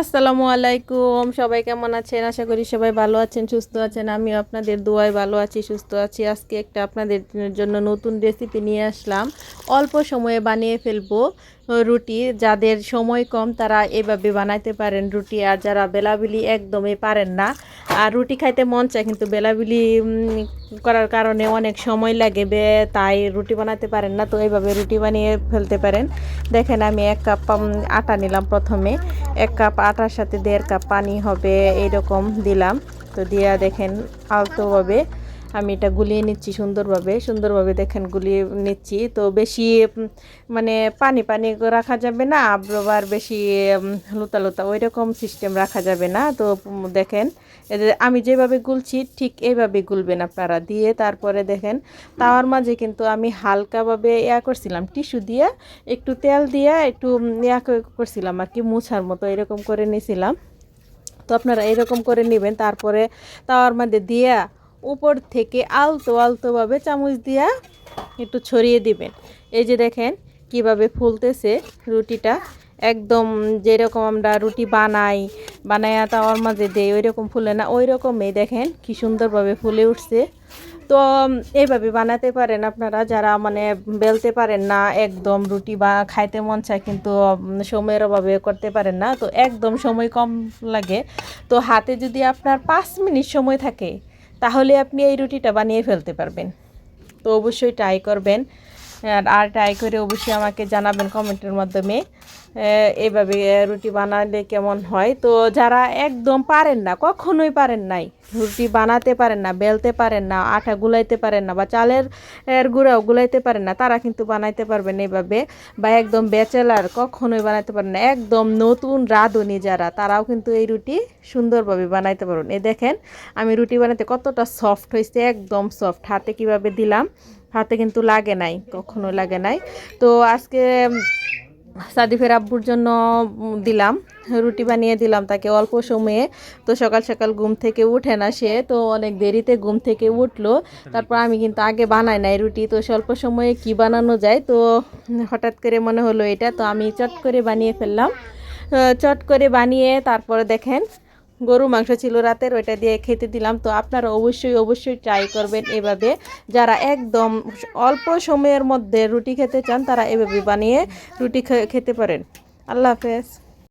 আসসালামু আলাইকুম, সবাই কেমন আছেন? আশা করি সবাই ভালো আছেন, সুস্থ আছেন। আমিও আপনাদের দোয়ায় ভালো আছি, সুস্থ আছি। আজকে একটা আপনাদের জন্য নতুন রেসিপি নিয়ে আসলাম। অল্প সময়ে বানিয়ে ফেলব রুটি। যাদের সময় কম, তারা এভাবে বানাইতে পারেন রুটি। আর যারা বেলাবিলি একদমই পারেন না, আর রুটি খাইতে মন চায়, কিন্তু বেলাবিলি করার কারণে অনেক সময় লাগে বে, তাই রুটি বানাতে পারেন না। তো এইভাবে রুটি বানিয়ে ফেলতে পারেন। দেখেন আমি এক কাপ আটা নিলাম প্রথমে। এক কাপ আটার সাথে দেড় কাপ পানি হবে এইরকম দিলাম। তো দিয়া দেখেন আলতোভাবে আমি এটা গুলিয়ে নিচ্ছি সুন্দরভাবে সুন্দরভাবে দেখেন গুলিয়ে নিচ্ছি। তো বেশি মানে পানি পানি রাখা যাবে না আবার বেশি লুতা লুতা ওই রকম সিস্টেম রাখা যাবে না। তো দেখেন আমি যেভাবে গুলছি ঠিক এইভাবে গুলবেন আপনারা। দিয়ে তারপরে দেখেন, তাওয়ার মাঝে কিন্তু আমি হালকাভাবে ইয়া করছিলাম, টিস্যু দিয়ে একটু তেল দিয়ে একটু ইয়া করছিলাম আর কি, মুছার মতো এরকম করে নিয়েছিলাম তো আপনারা এরকম করে নেবেন, তারপরে তাওয়ার মধ্যে দিয়া উপর থেকে আলতো আলতোভাবে চামচ দিয়া একটু ছড়িয়ে দিবেন। এই যে দেখেন কীভাবে ফুলতেছে রুটিটা। একদম যেরকম আমরা রুটি বানাই বানাইয়া তাওয়ার মাঝে দেই ওই রকম ফুলে না ওই রকমই দেখেন কি সুন্দরভাবে ফুলে উঠছে। তো এইভাবে বানাতে পারেন আপনারা, যারা মানে বেলতে পারেন না, একদম রুটি বা খাইতে মন চায় কিন্তু সময়ের অভাবে করতে পারেন না। তো একদম সময় কম লাগে। তো হাতে যদি আপনার পাঁচ মিনিট সময় থাকে তাহলে আপনি এই রুটিটা বানিয়ে ফেলতে পারবেন। তো অবশ্যই ট্রাই করবেন। আর ট্রাই করে অবশ্যই আমাকে জানাবেন কমেন্টের মাধ্যমে এইভাবে রুটি বানালে কেমন হয়। তো যারা একদম পারেন না, কখনোই পারেন নাই, রুটি বানাতে পারেন না, বেলতে পারেন না, আটা গুলাইতে পারেন না বা চালের এর গুঁড়াও গুলাইতে পারেন না, তারা কিন্তু বানাইতে পারবেন এইভাবে বা একদম ব্যাচেলার কখনোই বানাইতে পারেন না। একদম নতুন রাঁধুনি যারা, তারাও কিন্তু এই রুটি সুন্দরভাবে বানাইতে পারবেন। এই দেখেন, আমি রুটি বানাতে কতটা সফট হয়েছে একদম সফট হাতে কীভাবে দিলাম হাতে কিন্তু লাগে নাই, কখনো লাগে নাই। তো আজকে সাদিফের আব্বুর জন্য দিলাম, রুটি বানিয়ে দিলাম তাকে অল্প সময়ে। তো সকাল সকাল ঘুম থেকে উঠে না সে, তো অনেক দেরিতে ঘুম থেকে উঠল। তারপর আমি কিন্তু আগে বানাই নাই রুটি, তো স্বল্প সময়ে কি বানানো যায়? তো হঠাৎ করে মনে হলো এটা, তো আমি চট করে বানিয়ে ফেললাম। চট করে বানিয়ে তারপরে দেখেন গরু মাংস ছিল রাতের, ওইটা দিয়ে খেতে দিলাম। তো আপনারা অবশ্যই অবশ্যই ট্রাই করবেন এভাবে। যারা একদম অল্প সময়ের মধ্যে রুটি খেতে চান, তারা এভাবে বানিয়ে রুটি খেতে পারেন। আল্লাহ হাফেজ।